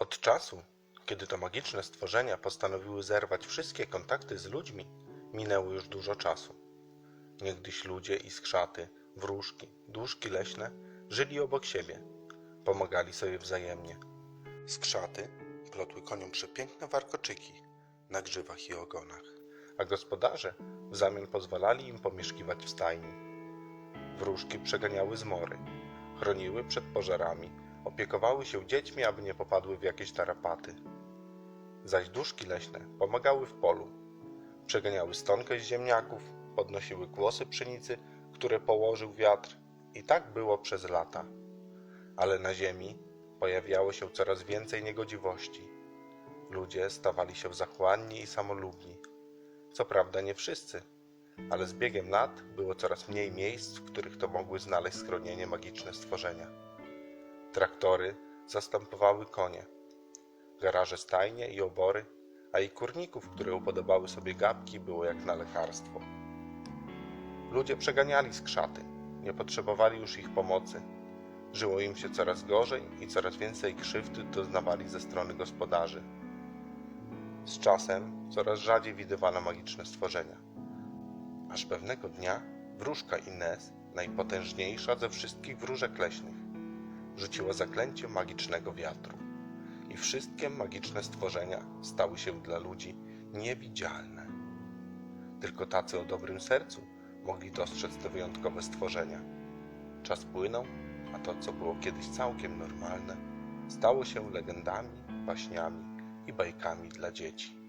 Od czasu, kiedy to magiczne stworzenia postanowiły zerwać wszystkie kontakty z ludźmi, minęło już dużo czasu. Niegdyś ludzie i skrzaty, wróżki, duszki leśne żyli obok siebie, pomagali sobie wzajemnie. Skrzaty plotły koniom przepiękne warkoczyki na grzywach i ogonach, a gospodarze w zamian pozwalali im pomieszkiwać w stajni. Wróżki przeganiały zmory, chroniły przed pożarami, opiekowały się dziećmi, aby nie popadły w jakieś tarapaty. Zaś duszki leśne pomagały w polu, przeganiały stonkę z ziemniaków, podnosiły kłosy pszenicy, które położył wiatr i tak było przez lata. Ale na ziemi pojawiało się coraz więcej niegodziwości. Ludzie stawali się zachłanni i samolubni. Co prawda nie wszyscy, ale z biegiem lat było coraz mniej miejsc, w których to mogły znaleźć schronienie magiczne stworzenia. Traktory zastępowały konie, garaże stajnie i obory, a i kurników, które upodobały sobie gapki, było jak na lekarstwo. Ludzie przeganiali skrzaty, nie potrzebowali już ich pomocy. Żyło im się coraz gorzej i coraz więcej krzywdy doznawali ze strony gospodarzy. Z czasem coraz rzadziej widywano magiczne stworzenia. Aż pewnego dnia wróżka Ines, najpotężniejsza ze wszystkich wróżek leśnych, rzuciła zaklęcie magicznego wiatru i wszystkie magiczne stworzenia stały się dla ludzi niewidzialne. Tylko tacy o dobrym sercu mogli dostrzec te wyjątkowe stworzenia. Czas płynął, a to, co było kiedyś całkiem normalne, stało się legendami, baśniami i bajkami dla dzieci.